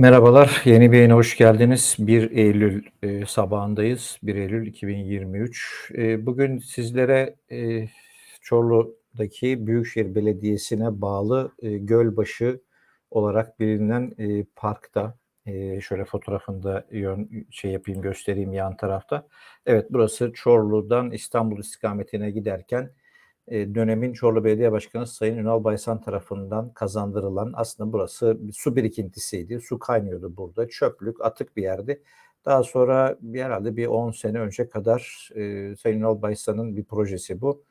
Merhabalar, yeni bir yayına hoş geldiniz. 1 Eylül e, sabahındayız. 1 Eylül 2023. E, bugün sizlere e, Çorlu'daki Büyükşehir Belediyesi'ne bağlı e, Gölbaşı olarak bilinen e, parkta, e, şöyle fotoğrafında yön, şey yapayım göstereyim yan tarafta. Evet, burası Çorlu'dan İstanbul istikametine giderken e, dönemin Çorlu Belediye Başkanı Sayın Ünal Baysan tarafından kazandırılan aslında burası bir su birikintisiydi. Su kaynıyordu burada. Çöplük, atık bir yerdi. Daha sonra bir herhalde bir 10 sene önce kadar e, Sayın Ünal Baysan'ın bir projesi bu.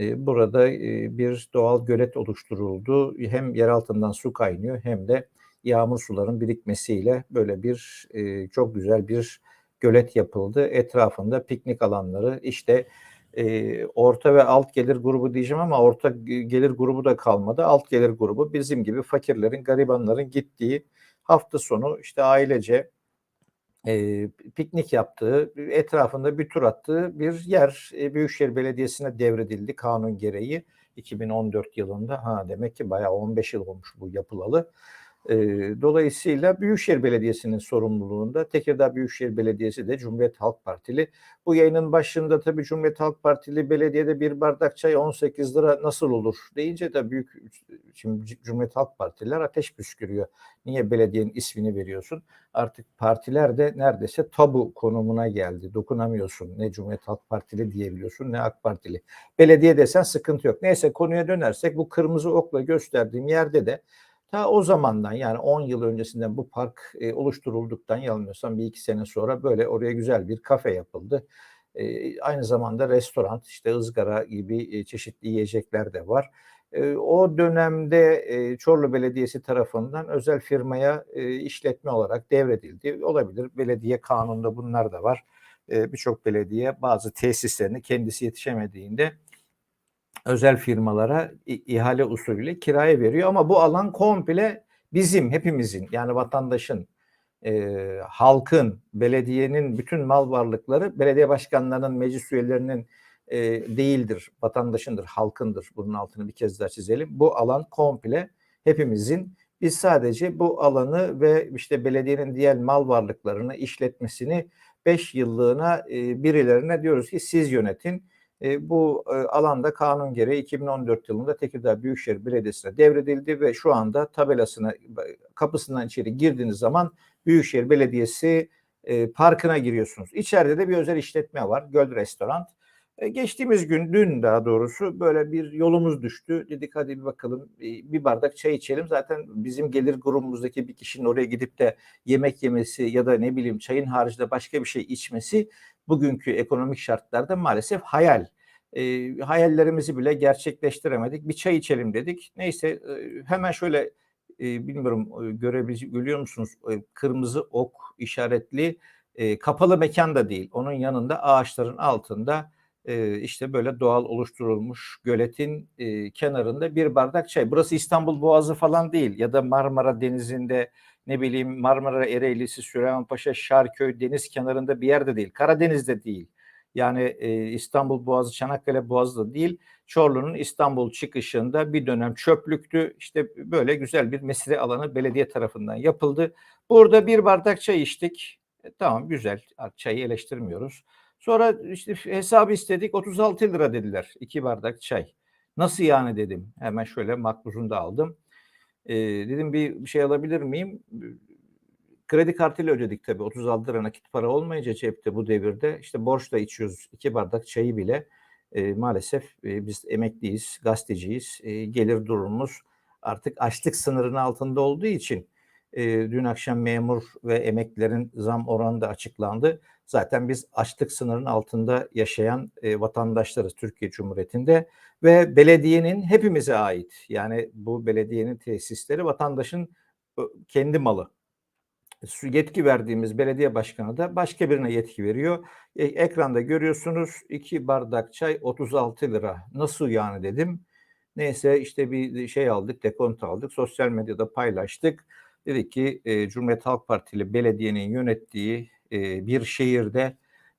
E, burada e, bir doğal gölet oluşturuldu. Hem yer altından su kaynıyor hem de yağmur suların birikmesiyle böyle bir e, çok güzel bir gölet yapıldı. Etrafında piknik alanları işte e, orta ve alt gelir grubu diyeceğim ama orta gelir grubu da kalmadı. Alt gelir grubu bizim gibi fakirlerin, garibanların gittiği hafta sonu işte ailece e, piknik yaptığı, etrafında bir tur attığı bir yer e, Büyükşehir Belediyesi'ne devredildi kanun gereği 2014 yılında. Ha demek ki bayağı 15 yıl olmuş bu yapılalı. E, dolayısıyla Büyükşehir Belediyesi'nin sorumluluğunda Tekirdağ Büyükşehir Belediyesi de Cumhuriyet Halk Partili. Bu yayının başında tabii Cumhuriyet Halk Partili belediyede bir bardak çay 18 lira nasıl olur deyince de büyük şimdi Cumhuriyet Halk Partililer ateş püskürüyor. Niye belediyenin ismini veriyorsun? Artık partiler de neredeyse tabu konumuna geldi. Dokunamıyorsun. Ne Cumhuriyet Halk Partili diyebiliyorsun ne AK Partili. Belediye desen sıkıntı yok. Neyse konuya dönersek bu kırmızı okla gösterdiğim yerde de Ta o zamandan yani 10 yıl öncesinden bu park e, oluşturulduktan yanılmıyorsam bir iki sene sonra böyle oraya güzel bir kafe yapıldı. E, aynı zamanda restoran işte ızgara gibi e, çeşitli yiyecekler de var. E, o dönemde e, Çorlu Belediyesi tarafından özel firmaya e, işletme olarak devredildi. Olabilir belediye kanununda bunlar da var. E, Birçok belediye bazı tesislerini kendisi yetişemediğinde özel firmalara ihale usulüyle kiraya veriyor. Ama bu alan komple bizim hepimizin yani vatandaşın e, halkın belediyenin bütün mal varlıkları belediye başkanlarının meclis üyelerinin e, değildir vatandaşındır halkındır. Bunun altını bir kez daha çizelim. Bu alan komple hepimizin biz sadece bu alanı ve işte belediyenin diğer mal varlıklarını işletmesini 5 yıllığına e, birilerine diyoruz ki siz yönetin e, bu e, alanda kanun gereği 2014 yılında Tekirdağ Büyükşehir Belediyesi'ne devredildi ve şu anda tabelasına kapısından içeri girdiğiniz zaman Büyükşehir Belediyesi e, parkına giriyorsunuz. İçeride de bir özel işletme var. Göl Restoran. E, geçtiğimiz gün, dün daha doğrusu böyle bir yolumuz düştü. Dedik hadi bir bakalım bir bardak çay içelim. Zaten bizim gelir grubumuzdaki bir kişinin oraya gidip de yemek yemesi ya da ne bileyim çayın haricinde başka bir şey içmesi bugünkü ekonomik şartlarda maalesef hayal. E, hayallerimizi bile gerçekleştiremedik. Bir çay içelim dedik. Neyse e, hemen şöyle e, bilmiyorum e, görebiliyor musunuz? E, kırmızı ok işaretli e, kapalı mekan da değil. Onun yanında ağaçların altında e, işte böyle doğal oluşturulmuş göletin kenarında bir bardak çay. Burası İstanbul Boğazı falan değil ya da Marmara Denizi'nde ne bileyim Marmara Ereğlisi, Süleymanpaşa, Şarköy deniz kenarında bir yerde değil. Karadeniz'de değil. Yani İstanbul Boğazı, Çanakkale Boğazı da değil. Çorlu'nun İstanbul çıkışında bir dönem çöplüktü. İşte böyle güzel bir mesire alanı belediye tarafından yapıldı. Burada bir bardak çay içtik. E, tamam güzel. Çayı eleştirmiyoruz. Sonra işte hesabı istedik 36 lira dediler. iki bardak çay. Nasıl yani dedim. Hemen şöyle makbuzunu da aldım. E, dedim bir şey alabilir miyim? Kredi kartıyla ödedik tabii. 36 lira nakit para olmayınca cepte bu devirde. işte borçla içiyoruz. iki bardak çayı bile. E, maalesef e, biz emekliyiz, gazeteciyiz. E, gelir durumumuz artık açlık sınırının altında olduğu için e, dün akşam memur ve emeklilerin zam oranı da açıklandı. Zaten biz açlık sınırının altında yaşayan e, vatandaşlarız Türkiye Cumhuriyeti'nde ve belediyenin hepimize ait. Yani bu belediyenin tesisleri vatandaşın kendi malı. Yetki verdiğimiz belediye başkanı da başka birine yetki veriyor. E, ekranda görüyorsunuz iki bardak çay 36 lira. Nasıl yani dedim. Neyse işte bir şey aldık, dekont aldık. Sosyal medyada paylaştık. Dedik ki e, Cumhuriyet Halk Partili belediyenin yönettiği e, bir şehirde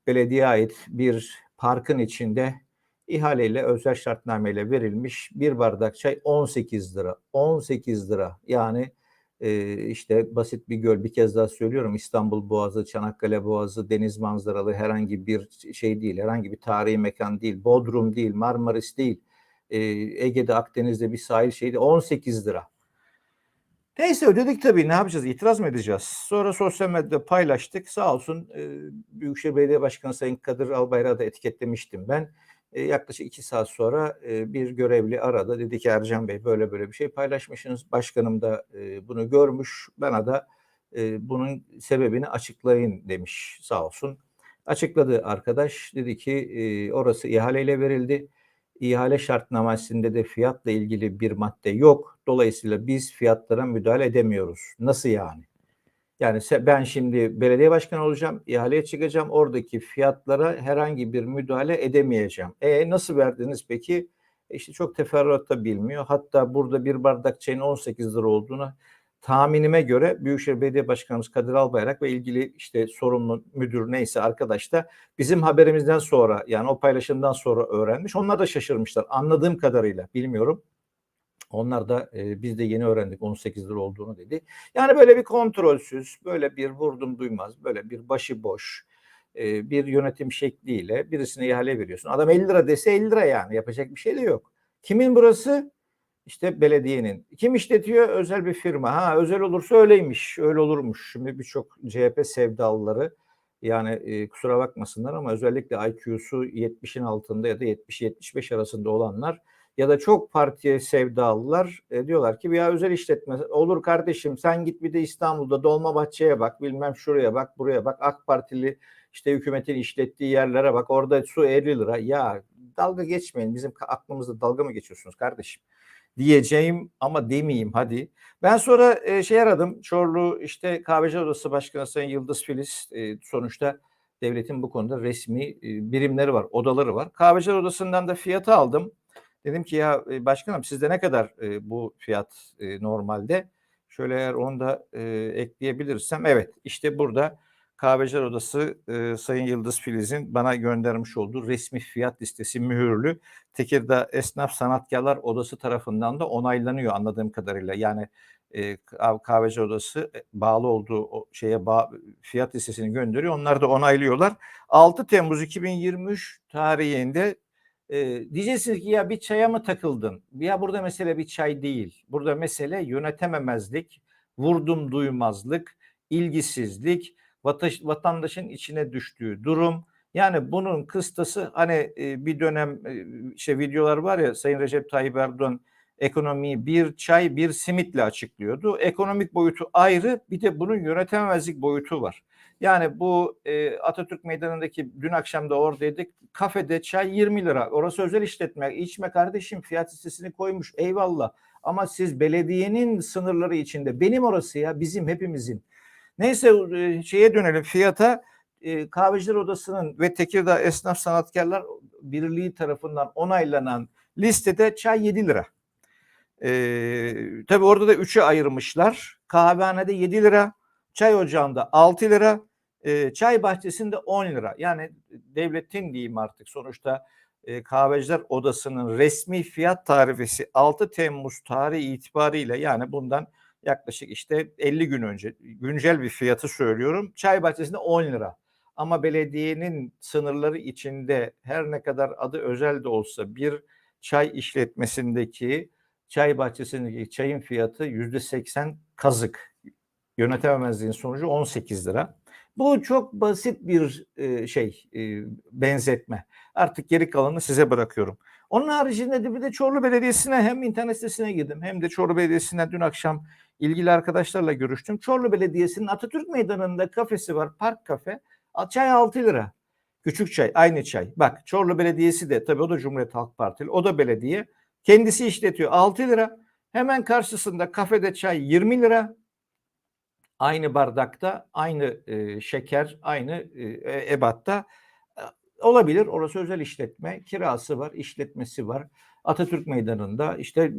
belediye ait bir parkın içinde ihaleyle özel şartnameyle verilmiş bir bardak çay 18 lira. 18 lira yani e, işte basit bir göl bir kez daha söylüyorum İstanbul Boğazı, Çanakkale Boğazı, deniz manzaralı herhangi bir şey değil, herhangi bir tarihi mekan değil, Bodrum değil, Marmaris değil, Ege'de Akdeniz'de bir sahil şeydi 18 lira. Neyse ödedik tabii ne yapacağız itiraz mı edeceğiz? Sonra sosyal medyada paylaştık sağ olsun e, Büyükşehir Belediye Başkanı Sayın Kadir Albayrak'ı da etiketlemiştim ben. E, yaklaşık iki saat sonra e, bir görevli aradı. Dedi ki Ercan Bey böyle böyle bir şey paylaşmışsınız. Başkanım da e, bunu görmüş. Bana da e, bunun sebebini açıklayın demiş sağ olsun. Açıkladı arkadaş. Dedi ki e, orası ihaleyle verildi. İhale şartnamesinde de fiyatla ilgili bir madde yok. Dolayısıyla biz fiyatlara müdahale edemiyoruz. Nasıl yani? Yani ben şimdi belediye başkanı olacağım, ihaleye çıkacağım. Oradaki fiyatlara herhangi bir müdahale edemeyeceğim. E nasıl verdiniz peki? E işte çok teferruatta bilmiyor. Hatta burada bir bardak çayın 18 lira olduğunu tahminime göre Büyükşehir Belediye Başkanımız Kadir Albayrak ve ilgili işte sorumlu müdür neyse arkadaş da bizim haberimizden sonra yani o paylaşımdan sonra öğrenmiş. Onlar da şaşırmışlar anladığım kadarıyla bilmiyorum. Onlar da e, biz de yeni öğrendik 18 lira olduğunu dedi. Yani böyle bir kontrolsüz, böyle bir vurdum duymaz, böyle bir başıboş e, bir yönetim şekliyle birisine ihale veriyorsun. Adam 50 lira dese 50 lira yani yapacak bir şey de yok. Kimin burası? İşte belediyenin. Kim işletiyor? Özel bir firma. Ha özel olursa öyleymiş, öyle olurmuş. Şimdi birçok CHP sevdalıları yani e, kusura bakmasınlar ama özellikle IQ'su 70'in altında ya da 70-75 arasında olanlar ya da çok partiye sevdalılar e, diyorlar ki ya özel işletme olur kardeşim sen git bir de İstanbul'da Dolmabahçe'ye bak bilmem şuraya bak buraya bak AK Partili işte hükümetin işlettiği yerlere bak orada su 50 lira ya dalga geçmeyin bizim aklımızda dalga mı geçiyorsunuz kardeşim diyeceğim ama demeyeyim hadi. Ben sonra e, şey aradım Çorlu işte Kahveci Odası Başkanı Sayın Yıldız Filiz e, sonuçta devletin bu konuda resmi e, birimleri var odaları var. Kahveci Odası'ndan da fiyatı aldım. Dedim ki ya e, başkanım sizde ne kadar e, bu fiyat e, normalde? Şöyle eğer onu da e, ekleyebilirsem evet işte burada Kahveciler Odası e, Sayın Yıldız Filiz'in bana göndermiş olduğu resmi fiyat listesi mühürlü Tekirdağ Esnaf Sanatkarlar Odası tarafından da onaylanıyor anladığım kadarıyla. Yani e, Kahveci Odası bağlı olduğu şeye bağ, fiyat listesini gönderiyor. Onlar da onaylıyorlar. 6 Temmuz 2023 tarihinde e, diyeceksiniz ki ya bir çaya mı takıldın? Ya burada mesele bir çay değil. Burada mesele yönetememezlik, vurdum duymazlık, ilgisizlik, vatandaşın içine düştüğü durum. Yani bunun kıstası hani e, bir dönem e, şey videolar var ya Sayın Recep Tayyip Erdoğan ekonomiyi bir çay bir simitle açıklıyordu. Ekonomik boyutu ayrı bir de bunun yönetememezlik boyutu var. Yani bu e, Atatürk Meydanı'ndaki dün akşam da oradaydık. Kafede çay 20 lira. Orası özel işletme. İçme kardeşim fiyat listesini koymuş. Eyvallah. Ama siz belediyenin sınırları içinde benim orası ya bizim hepimizin. Neyse e, şeye dönelim fiyata. E, Kahveciler Odası'nın ve Tekirdağ Esnaf Sanatkarlar Birliği tarafından onaylanan listede çay 7 lira. E, tabii orada da 3'e ayırmışlar. Kahvehanede 7 lira, çay ocağında 6 lira, e, çay bahçesinde 10 lira. Yani devletin diyeyim artık sonuçta e, Kahveciler Odası'nın resmi fiyat tarifesi 6 Temmuz tarihi itibariyle yani bundan yaklaşık işte 50 gün önce güncel bir fiyatı söylüyorum. Çay bahçesinde 10 lira. Ama belediyenin sınırları içinde her ne kadar adı özel de olsa bir çay işletmesindeki çay bahçesindeki çayın fiyatı yüzde 80 kazık. Yönetememezliğin sonucu 18 lira. Bu çok basit bir e, şey e, benzetme. Artık geri kalanını size bırakıyorum. Onun haricinde de bir de Çorlu Belediyesi'ne hem internet sitesine girdim hem de Çorlu Belediyesi'ne dün akşam ilgili arkadaşlarla görüştüm. Çorlu Belediyesi'nin Atatürk Meydanı'nda kafesi var, park kafe. Çay 6 lira. Küçük çay, aynı çay. Bak Çorlu Belediyesi de tabii o da Cumhuriyet Halk Partili, o da belediye. Kendisi işletiyor 6 lira. Hemen karşısında kafede çay 20 lira. Aynı bardakta, aynı e, şeker, aynı e, ebatta e, olabilir. Orası özel işletme, kirası var, işletmesi var. Atatürk Meydanı'nda işte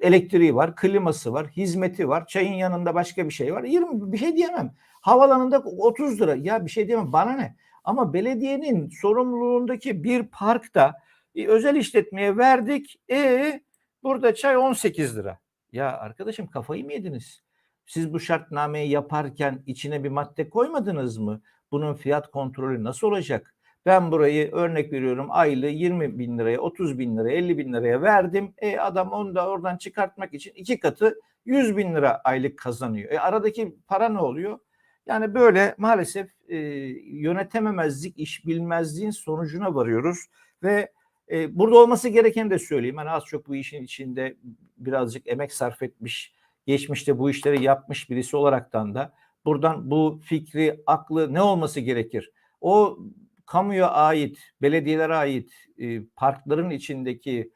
elektriği var, kliması var, hizmeti var, çayın yanında başka bir şey var. 20 bir şey diyemem. Havalanında 30 lira. Ya bir şey diyemem. Bana ne? Ama belediyenin sorumluluğundaki bir parkta e, özel işletmeye verdik. E burada çay 18 lira. Ya arkadaşım kafayı mı yediniz? Siz bu şartnameyi yaparken içine bir madde koymadınız mı? Bunun fiyat kontrolü nasıl olacak? Ben burayı örnek veriyorum aylığı 20 bin liraya, 30 bin liraya, 50 bin liraya verdim. E adam onu da oradan çıkartmak için iki katı 100 bin lira aylık kazanıyor. E aradaki para ne oluyor? Yani böyle maalesef e, yönetememezlik, iş bilmezliğin sonucuna varıyoruz ve e, burada olması gereken de söyleyeyim. Hani az çok bu işin içinde birazcık emek sarf etmiş, geçmişte bu işleri yapmış birisi olaraktan da buradan bu fikri, aklı ne olması gerekir? O kamuya ait, belediyelere ait e, parkların içindeki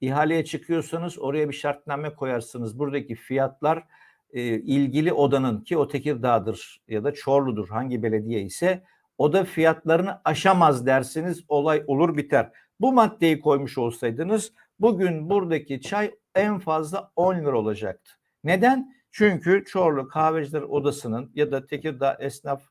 ihaleye çıkıyorsanız oraya bir şartname koyarsınız. Buradaki fiyatlar e, ilgili odanın ki o Tekirdağ'dır ya da Çorlu'dur hangi belediye ise oda fiyatlarını aşamaz dersiniz olay olur biter. Bu maddeyi koymuş olsaydınız bugün buradaki çay en fazla 10 lira olacaktı. Neden? Çünkü Çorlu Kahveciler Odası'nın ya da Tekirdağ Esnaf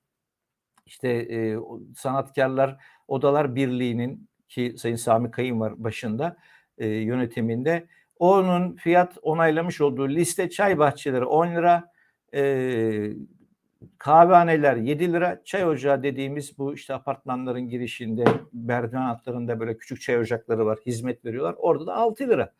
işte e, Sanatkarlar Odalar Birliği'nin ki Sayın Sami Kayın var başında e, yönetiminde onun fiyat onaylamış olduğu liste çay bahçeleri 10 lira, e, kahvehaneler 7 lira, çay ocağı dediğimiz bu işte apartmanların girişinde, merdiven altlarında böyle küçük çay ocakları var, hizmet veriyorlar. Orada da 6 lira.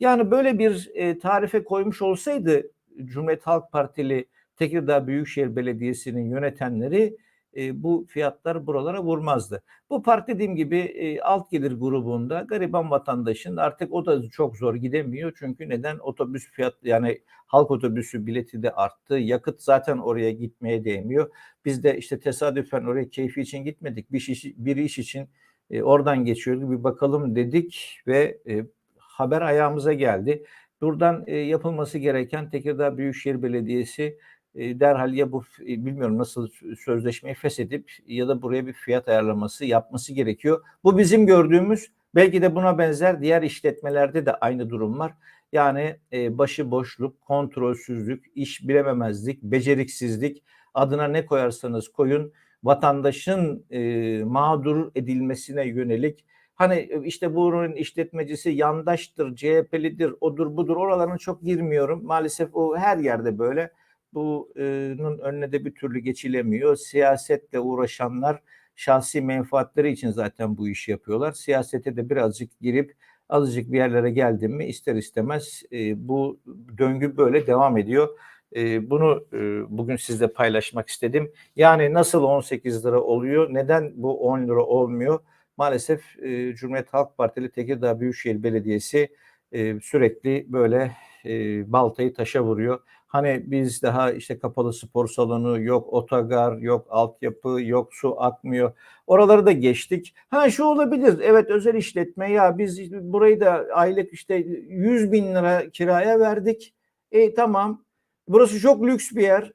Yani böyle bir e, tarife koymuş olsaydı Cumhuriyet Halk Partili Tekirdağ Büyükşehir Belediyesi'nin yönetenleri e, bu fiyatlar buralara vurmazdı. Bu parti dediğim gibi e, alt gelir grubunda gariban vatandaşın artık o da çok zor gidemiyor. Çünkü neden? Otobüs fiyat yani halk otobüsü bileti de arttı. Yakıt zaten oraya gitmeye değmiyor. Biz de işte tesadüfen oraya keyfi için gitmedik. Bir iş, bir iş için e, oradan geçiyorduk. Bir bakalım dedik ve e, haber ayağımıza geldi. Buradan e, yapılması gereken Tekirdağ Büyükşehir Belediyesi e, derhal ya bu e, bilmiyorum nasıl sözleşmeyi feshedip ya da buraya bir fiyat ayarlaması yapması gerekiyor. Bu bizim gördüğümüz belki de buna benzer diğer işletmelerde de aynı durum var. Yani e, başıboşluk, kontrolsüzlük, iş bilememezlik, beceriksizlik adına ne koyarsanız koyun vatandaşın e, mağdur edilmesine yönelik hani işte bunun işletmecisi yandaştır, CHP'lidir, odur budur oralarına çok girmiyorum. Maalesef o her yerde böyle bunun önüne de bir türlü geçilemiyor. Siyasetle uğraşanlar şahsi menfaatleri için zaten bu işi yapıyorlar. Siyasete de birazcık girip azıcık bir yerlere geldim mi ister istemez e, bu döngü böyle devam ediyor. E, bunu e, bugün sizle paylaşmak istedim. Yani nasıl 18 lira oluyor? Neden bu 10 lira olmuyor? Maalesef e, Cumhuriyet Halk Partili Tekirdağ Büyükşehir Belediyesi e, sürekli böyle e, baltayı taşa vuruyor. Hani biz daha işte kapalı spor salonu yok, otogar yok, altyapı yok, su akmıyor. Oraları da geçtik. Ha şu olabilir. Evet özel işletme ya biz burayı da aylık işte 100 bin lira kiraya verdik. E tamam. Burası çok lüks bir yer.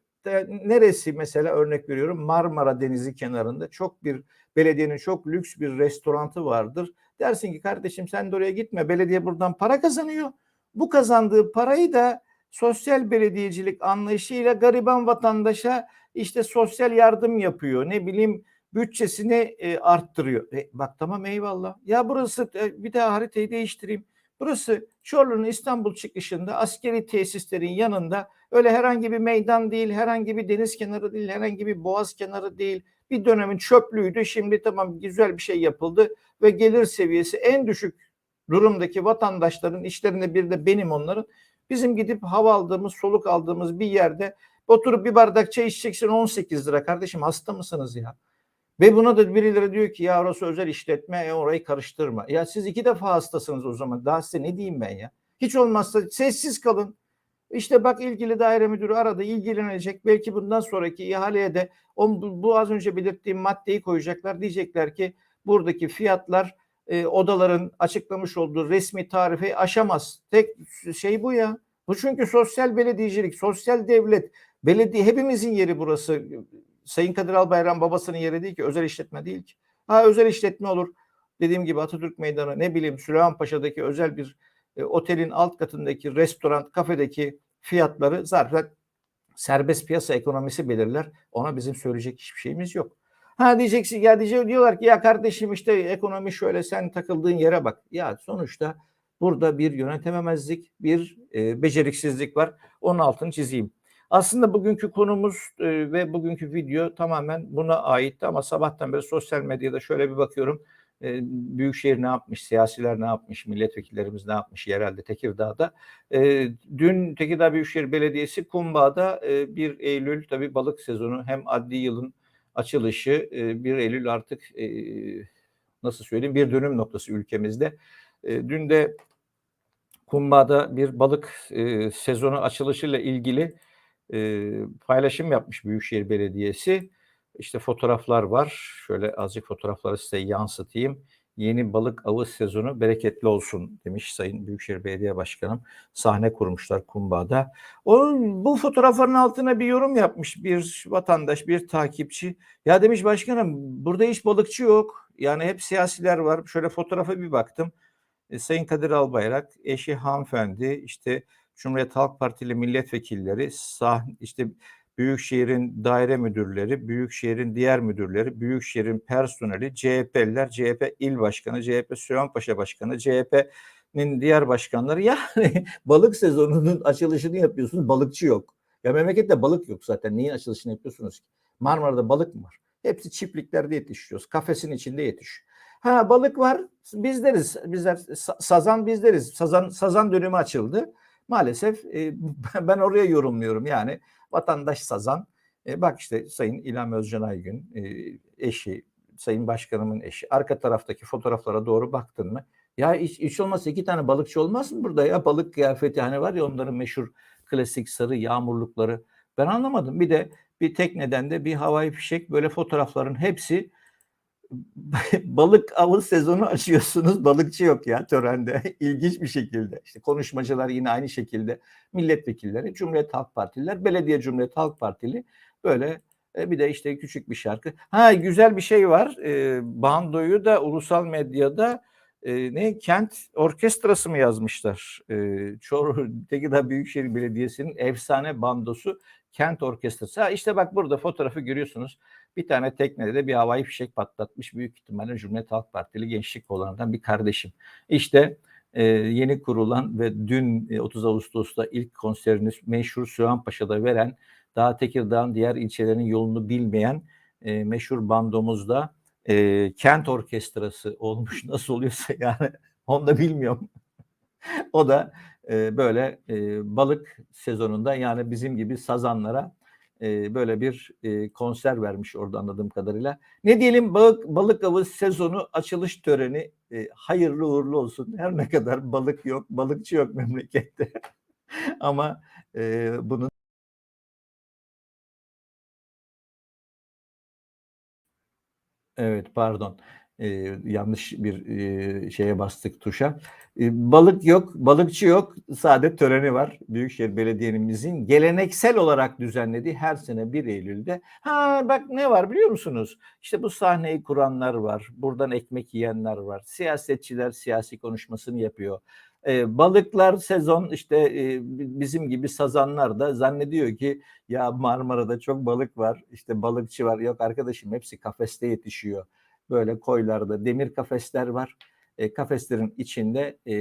Neresi mesela örnek veriyorum Marmara Denizi kenarında çok bir belediyenin çok lüks bir restorantı vardır. Dersin ki kardeşim sen de oraya gitme. Belediye buradan para kazanıyor. Bu kazandığı parayı da sosyal belediyecilik anlayışıyla gariban vatandaşa işte sosyal yardım yapıyor. Ne bileyim bütçesini e, arttırıyor. E, bak tamam eyvallah. Ya burası e, bir daha haritayı değiştireyim. Burası Çorlu'nun İstanbul çıkışında askeri tesislerin yanında öyle herhangi bir meydan değil, herhangi bir deniz kenarı değil, herhangi bir boğaz kenarı değil. Bir dönemin çöplüğüydü. Şimdi tamam güzel bir şey yapıldı ve gelir seviyesi en düşük durumdaki vatandaşların işlerinde bir de benim onların Bizim gidip hava aldığımız, soluk aldığımız bir yerde oturup bir bardak çay içeceksin 18 lira. Kardeşim hasta mısınız ya? Ve buna da birileri diyor ki ya orası özel işletme ya orayı karıştırma. Ya siz iki defa hastasınız o zaman. Daha size ne diyeyim ben ya? Hiç olmazsa sessiz kalın. İşte bak ilgili daire müdürü aradı ilgilenecek. Belki bundan sonraki ihaleye de o, bu az önce belirttiğim maddeyi koyacaklar. Diyecekler ki buradaki fiyatlar e, odaların açıklamış olduğu resmi tarifi aşamaz. Tek şey bu ya. Bu çünkü sosyal belediyecilik, sosyal devlet, belediye hepimizin yeri burası. Sayın Kadir Albayrak babasının yeri değil ki, özel işletme değil ki. Ha özel işletme olur. Dediğim gibi Atatürk Meydanı, ne bileyim Süleymanpaşa'daki özel bir e, otelin alt katındaki restoran, kafedeki fiyatları zaten serbest piyasa ekonomisi belirler. Ona bizim söyleyecek hiçbir şeyimiz yok. Ha diyeceksin ya diyecek diyorlar ki ya kardeşim işte ekonomi şöyle sen takıldığın yere bak. Ya sonuçta burada bir yönetememezlik, bir e, beceriksizlik var. Onun altını çizeyim. Aslında bugünkü konumuz e, ve bugünkü video tamamen buna aitti ama sabahtan beri sosyal medyada şöyle bir bakıyorum. E, Büyükşehir ne yapmış, siyasiler ne yapmış, milletvekillerimiz ne yapmış yerelde Tekirdağ'da. E, dün Tekirdağ Büyükşehir Belediyesi Kumbağa'da e, 1 Eylül tabii balık sezonu hem adli yılın açılışı e, 1 Eylül artık e, nasıl söyleyeyim bir dönüm noktası ülkemizde. E, dün de Kumbağa'da bir balık e, sezonu açılışıyla ilgili e, paylaşım yapmış Büyükşehir Belediyesi. İşte fotoğraflar var. Şöyle azıcık fotoğrafları size yansıtayım. Yeni balık avı sezonu bereketli olsun demiş Sayın Büyükşehir Belediye Başkanım. Sahne kurmuşlar Kumbağa'da. Onun, bu fotoğrafların altına bir yorum yapmış bir vatandaş, bir takipçi. Ya demiş başkanım burada hiç balıkçı yok. Yani hep siyasiler var. Şöyle fotoğrafa bir baktım. E, Sayın Kadir Albayrak, eşi hanımefendi, işte Cumhuriyet Halk Partili milletvekilleri, sah işte Büyükşehir'in daire müdürleri, Büyükşehir'in diğer müdürleri, Büyükşehir'in personeli, CHP'liler, CHP il başkanı, CHP Süleymanpaşa başkanı, CHP'nin diğer başkanları yani balık sezonunun açılışını yapıyorsunuz, balıkçı yok. Ya memlekette balık yok zaten. Neyin açılışını yapıyorsunuz ki? Marmara'da balık mı var? Hepsi çiftliklerde yetişiyoruz. Kafesin içinde yetişiyor. Ha balık var. Bizleriz. Bizler sazan bizleriz. Sazan sazan dönemi açıldı. Maalesef e, ben oraya yorumluyorum. Yani vatandaş sazan. E, bak işte Sayın İlham Özcan Aygün e, eşi, Sayın Başkanımın eşi. Arka taraftaki fotoğraflara doğru baktın mı? Ya hiç, hiç olmazsa iki tane balıkçı olmaz mı burada ya? Balık kıyafeti hani var ya onların meşhur klasik sarı yağmurlukları. Ben anlamadım. Bir de bir tekneden de bir havai fişek böyle fotoğrafların hepsi balık avı sezonu açıyorsunuz. Balıkçı yok ya törende. İlginç bir şekilde. İşte konuşmacılar yine aynı şekilde. Milletvekilleri, Cumhuriyet Halk Partililer, Belediye Cumhuriyet Halk Partili böyle e, bir de işte küçük bir şarkı. Ha güzel bir şey var. E, bandoyu da ulusal medyada e, ne kent orkestrası mı yazmışlar? E, Çoruh Tekirdağ Büyükşehir Belediyesi'nin efsane bandosu Kent Orkestrası. Ha işte bak burada fotoğrafı görüyorsunuz. Bir tane teknede de bir havai fişek patlatmış. Büyük ihtimalle Cumhuriyet Halk Partili gençlik kollarından bir kardeşim. İşte e, yeni kurulan ve dün e, 30 Ağustos'ta ilk konserini meşhur Sühanpaşa'da veren daha Tekirdağ'ın diğer ilçelerinin yolunu bilmeyen e, meşhur bandomuzda e, kent orkestrası olmuş. Nasıl oluyorsa yani onu da bilmiyorum. o da e, böyle e, balık sezonunda yani bizim gibi sazanlara e, böyle bir e, konser vermiş orada anladığım kadarıyla. Ne diyelim balık, balık avı sezonu açılış töreni e, hayırlı uğurlu olsun. Her ne kadar balık yok, balıkçı yok memlekette. Ama e, bunun Evet pardon. Eee, yanlış bir, eee, şeye bastık tuşa. Eee, balık yok, balıkçı yok. Sade töreni var. Büyükşehir Belediye'mizin geleneksel olarak düzenlediği her sene 1 Eylül'de. Ha bak ne var biliyor musunuz? İşte bu sahneyi kuranlar var. Buradan ekmek yiyenler var. Siyasetçiler siyasi konuşmasını yapıyor. Eee, balıklar sezon işte, eee, bizim gibi sazanlar da zannediyor ki ya Marmara'da çok balık var, işte balıkçı var. Yok arkadaşım hepsi kafeste yetişiyor böyle koylarda demir kafesler var. E, kafeslerin içinde e,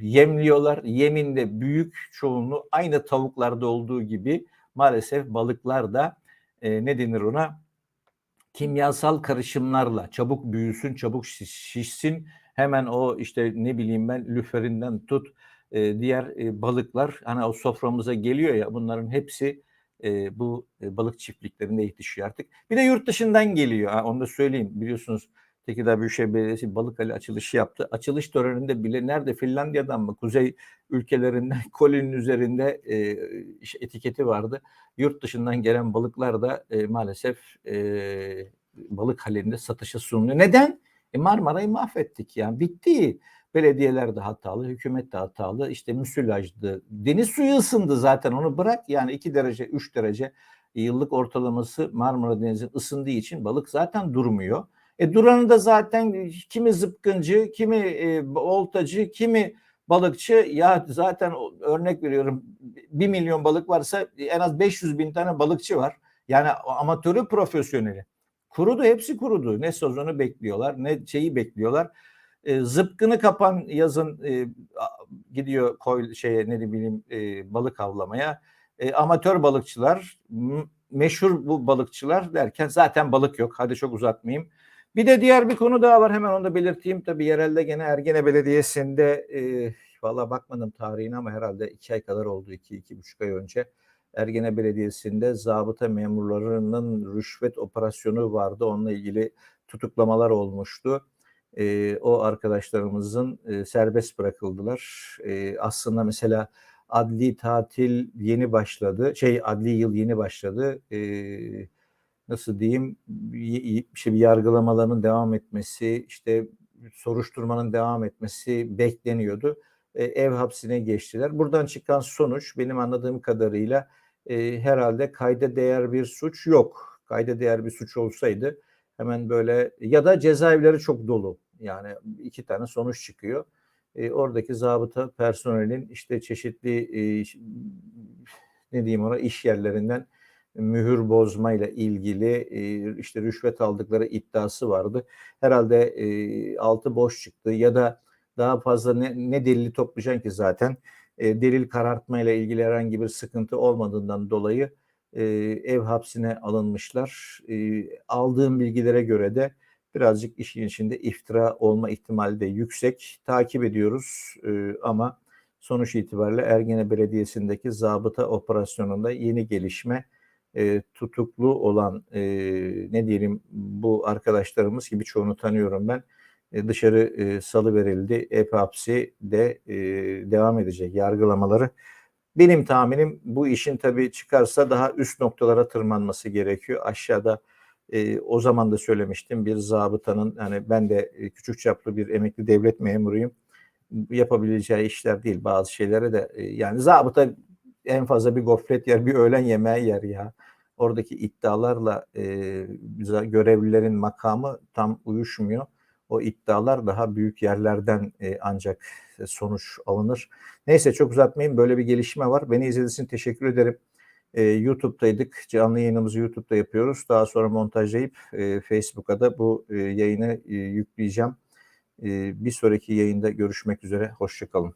yemliyorlar. Yeminde büyük çoğunluğu aynı tavuklarda olduğu gibi maalesef balıklar da e, ne denir ona? Kimyasal karışımlarla çabuk büyüsün, çabuk şişsin. Hemen o işte ne bileyim ben lüferinden tut e, diğer e, balıklar hani o soframıza geliyor ya bunların hepsi e, bu e, balık çiftliklerinde yetişiyor artık. Bir de yurt dışından geliyor. Ha, onu da söyleyeyim. Biliyorsunuz Tekirdağ Büyükşehir Belediyesi Balıkali açılışı yaptı. Açılış töreninde bile nerede Finlandiya'dan mı kuzey ülkelerinden kolinin üzerinde e, etiketi vardı. Yurt dışından gelen balıklar da e, maalesef e, balık halinde satışa sunuluyor. Neden? E Marmara'yı mahvettik yani bitti. Belediyeler de hatalı, hükümet de hatalı. İşte müsilajdı. Deniz suyu ısındı zaten onu bırak. Yani 2 derece, 3 derece yıllık ortalaması Marmara Denizi'nin ısındığı için balık zaten durmuyor. E duranı da zaten kimi zıpkıncı, kimi e, oltacı, kimi balıkçı ya zaten örnek veriyorum 1 milyon balık varsa en az 500 bin tane balıkçı var. Yani amatörü profesyoneli. Kurudu hepsi kurudu. Ne sezonu bekliyorlar ne şeyi bekliyorlar. E, zıpkını kapan yazın e, gidiyor koy şeye ne bileyim e, balık avlamaya. E, amatör balıkçılar, meşhur bu balıkçılar derken zaten balık yok. Hadi çok uzatmayayım. Bir de diğer bir konu daha var hemen onu da belirteyim. Tabii yerelde gene Ergene Belediyesi'nde e, valla bakmadım tarihine ama herhalde iki ay kadar oldu. iki, iki buçuk ay önce. Ergene Belediyesi'nde zabıta memurlarının rüşvet operasyonu vardı. Onunla ilgili tutuklamalar olmuştu. E, o arkadaşlarımızın e, serbest bırakıldılar. E, aslında mesela adli tatil yeni başladı. Şey adli yıl yeni başladı. E, nasıl diyeyim işte bir yargılamaların devam etmesi, işte soruşturmanın devam etmesi bekleniyordu. E, ev hapsine geçtiler. Buradan çıkan sonuç benim anladığım kadarıyla e, herhalde kayda değer bir suç yok. Kayda değer bir suç olsaydı hemen böyle ya da cezaevleri çok dolu. Yani iki tane sonuç çıkıyor. E, oradaki zabıta personelin işte çeşitli e, ne diyeyim ona iş yerlerinden mühür bozmayla ilgili e, işte rüşvet aldıkları iddiası vardı. Herhalde e, altı boş çıktı ya da daha fazla ne, ne delili toplayacaksın ki zaten e, delil karartmayla ilgili herhangi bir sıkıntı olmadığından dolayı e, ev hapsine alınmışlar. E, aldığım bilgilere göre de birazcık işin içinde iftira olma ihtimali de yüksek. Takip ediyoruz e, ama sonuç itibariyle Ergene Belediyesi'ndeki zabıta operasyonunda yeni gelişme e, tutuklu olan e, ne diyelim bu arkadaşlarımız gibi çoğunu tanıyorum ben dışarı salı verildi. Ev hapsi de devam edecek yargılamaları. Benim tahminim bu işin tabii çıkarsa daha üst noktalara tırmanması gerekiyor. Aşağıda e, o zaman da söylemiştim bir zabıtanın hani ben de e, küçük çaplı bir emekli devlet memuruyum. Yapabileceği işler değil bazı şeylere de e, yani zabıta en fazla bir gofret yer bir öğlen yemeği yer ya. Oradaki iddialarla e, görevlilerin makamı tam uyuşmuyor. O iddialar daha büyük yerlerden e, ancak sonuç alınır. Neyse çok uzatmayayım böyle bir gelişme var. Beni izlediğiniz için teşekkür ederim. E, YouTube'daydık. Canlı yayınımızı YouTube'da yapıyoruz. Daha sonra montajlayıp e, Facebook'a da bu e, yayını e, yükleyeceğim. E, bir sonraki yayında görüşmek üzere. Hoşçakalın.